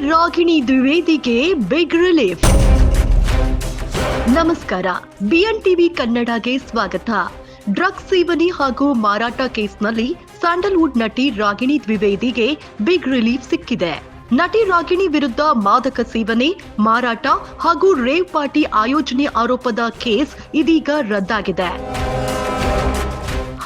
ರಾಗಿಣಿ ದ್ವಿವೇದಿಗೆ big relief ನಮಸ್ಕಾರ BN TV ಕನ್ನಡಗೆ ಸ್ವಾಗತ. ಡ್ರಗ್ಸ್ ಸೇವನೆ ಹಾಗೂ ಮಾರಾಟ ಕೇಸ್ನಲ್ಲಿ ಸ್ಯಾಂಡಲ್ವುಡ್ ನಟಿ ರಾಗಿಣಿ ದ್ವಿವೇದಿಗೆ ಬಿಗ್ ರಿಲೀಫ್ ಸಿಕ್ಕಿದೆ. ನಟಿ ರಾಗಿಣಿ ವಿರುದ್ಧ ಮಾದಕ ಸೇವನೆ, ಮಾರಾಟ ಹಾಗೂ ರೇವ್ ಪಾರ್ಟಿ ಆಯೋಜನೆ ಆರೋಪದ ಕೇಸ್ ಇದೀಗ ರದ್ದಾಗಿದೆ.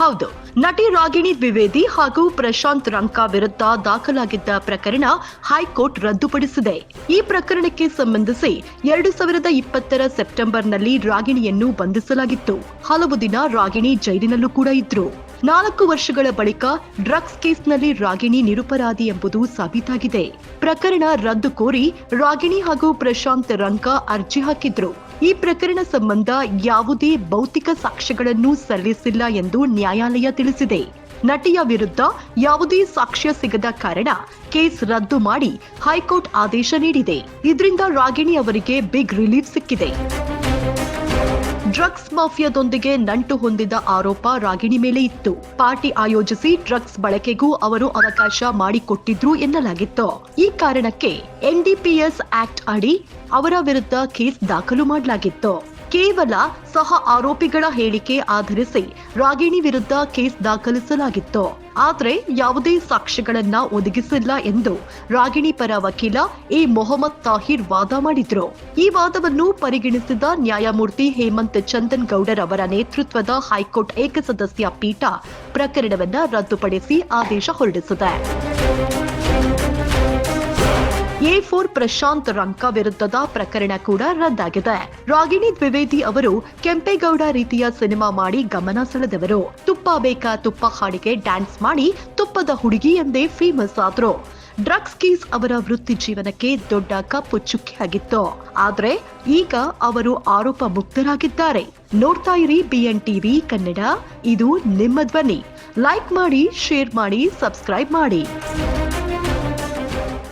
ಹೌದು. ನಟಿ ರಾಗಿಣಿ ದ್ವಿವೇದಿ ಹಾಗೂ ಪ್ರಶಾಂತ್ ರಂಕಾ ವಿರುದ್ಧ ದಾಖಲಾಗಿದ್ದ ಪ್ರಕರಣ ಹೈಕೋರ್ಟ್ ರದ್ದುಪಡಿಸಿದೆ. ಈ ಪ್ರಕರಣಕ್ಕೆ ಸಂಬಂಧಿಸಿ ಎರಡು ಸಾವಿರದ ಇಪ್ಪತ್ತರ ಸೆಪ್ಟೆಂಬರ್ನಲ್ಲಿ ರಾಗಿಣಿಯನ್ನು ಬಂಧಿಸಲಾಗಿತ್ತು. ಹಲವು ದಿನ ರಾಗಿಣಿ ಜೈಲಿನಲ್ಲೂ ಕೂಡ ಇದ್ರು. ನಾಲ್ಕು ವರ್ಷಗಳ ಬಳಿಕ ಡ್ರಗ್ಸ್ ಕೇಸ್ನಲ್ಲಿ ರಾಗಿಣಿ ನಿರುಪರಾಧಿ ಎಂಬುದು ಸಾಬೀತಾಗಿದೆ. ಪ್ರಕರಣ ರದ್ದು ಕೋರಿ ರಾಗಿಣಿ ಹಾಗೂ ಪ್ರಶಾಂತ್ ರಂಕಾ ಅರ್ಜಿ ಹಾಕಿದ್ರು. ಈ ಪ್ರಕರಣ ಸಂಬಂಧ ಯಾವುದೇ ಭೌತಿಕ ಸಾಕ್ಷ್ಯಗಳನ್ನು ಸಲ್ಲಿಸಿಲ್ಲ ಎಂದು ನ್ಯಾಯಾಲಯ ತಿಳಿಸಿದೆ. ನಟಿಯ ವಿರುದ್ಧ ಯಾವುದೇ ಸಾಕ್ಷ್ಯ ಸಿಗದ ಕಾರಣ ಕೇಸ್ ರದ್ದು ಮಾಡಿ ಹೈಕೋರ್ಟ್ ಆದೇಶ ನೀಡಿದೆ. ಇದರಿಂದ ರಾಗಿಣಿ ಅವರಿಗೆ ಬಿಗ್ ರಿಲೀಫ್ ಸಿಕ್ಕಿದೆ. ಡ್ರಗ್ಸ್ ಮಾಫಿಯಾದೊಂದಿಗೆ ನಂಟು ಹೊಂದಿದ ಆರೋಪ ರಾಗಿಣಿ ಮೇಲೆ ಇತ್ತು. ಪಾರ್ಟಿ ಆಯೋಜಿಸಿ ಡ್ರಗ್ಸ್ ಬಳಕೆಗೂ ಅವರು ಅವಕಾಶ ಮಾಡಿಕೊಟ್ಟಿದ್ರು ಎನ್ನಲಾಗಿತ್ತು. ಈ ಕಾರಣಕ್ಕೆ ಎನ್ಡಿಪಿಎಸ್ ಆಕ್ಟ್ ಅಡಿ ಅವರ ವಿರುದ್ಧ ಕೇಸ್ ದಾಖಲು ಮಾಡಲಾಗಿತ್ತು. ಕೇವಲ ಸಹ ಆರೋಪಿಗಳ ಹೇಳಿಕೆ ಆಧರಿಸಿ ರಾಗಿಣಿ ವಿರುದ್ಧ ಕೇಸ್ ದಾಖಲಿಸಲಾಗಿತ್ತು. ಆದರೆ ಯಾವುದೇ ಸಾಕ್ಷ್ಯಗಳನ್ನ ಒದಗಿಸಿಲ್ಲ ಎಂದು ರಾಗಿಣಿ ಪರ ವಕೀಲ ಎ. ಮೊಹಮ್ಮದ್ ತಾಹಿರ್ ವಾದ ಮಾಡಿದ್ರು. ಈ ವಾದವನ್ನು ಪರಿಗಣಿಸಿದ ನ್ಯಾಯಮೂರ್ತಿ ಹೇಮಂತ್ ಚಂದನ್ ಗೌಡರ್ ಅವರ ನೇತೃತ್ವದ ಹೈಕೋರ್ಟ್ ಏಕಸದಸ್ಯ ಪೀಠ ಪ್ರಕರಣವನ್ನ ರದ್ದುಪಡಿಸಿ ಆದೇಶ ಹೊರಡಿಸಿದೆ. ಎ ಫೋರ್ ಪ್ರಶಾಂತ್ ರಂಕ ವಿರುದ್ಧದ ಪ್ರಕರಣ ಕೂಡ ರದ್ದಾಗಿದೆ. ರಾಗಿಣಿ ದ್ವಿವೇದಿ ಅವರು ಕೆಂಪೇಗೌಡ ರೀತಿಯ ಸಿನಿಮಾ ಮಾಡಿ ಗಮನ ಸೆಳೆದವರು. ತುಪ್ಪ ಬೇಕಾ ತುಪ್ಪ ಹಾಡಿಗೆ ಡ್ಯಾನ್ಸ್ ಮಾಡಿ ತುಪ್ಪದ ಹುಡುಗಿ ಎಂದೇ ಫೇಮಸ್ ಆದ್ರು. ಡ್ರಗ್ಸ್ ಕೇಸ್ ಅವರ ವೃತ್ತಿ ಜೀವನಕ್ಕೆ ದೊಡ್ಡ ಕಪ್ಪು ಚುಕ್ಕಿಯಾಗಿತ್ತು ಆದ್ರೆ ಈಗ ಅವರು ಆರೋಪ ಮುಕ್ತರಾಗಿದ್ದಾರೆ. ನೋಡ್ತಾ ಇರಿ ಬಿಎನ್ ಟಿವಿ ಕನ್ನಡ, ಇದು ನಿಮ್ಮ ಧ್ವನಿ. ಲೈಕ್ ಮಾಡಿ ಶೇರ್ ಮಾಡಿ ಸಬ್ಸ್ಕ್ರೈಬ್ ಮಾಡಿ.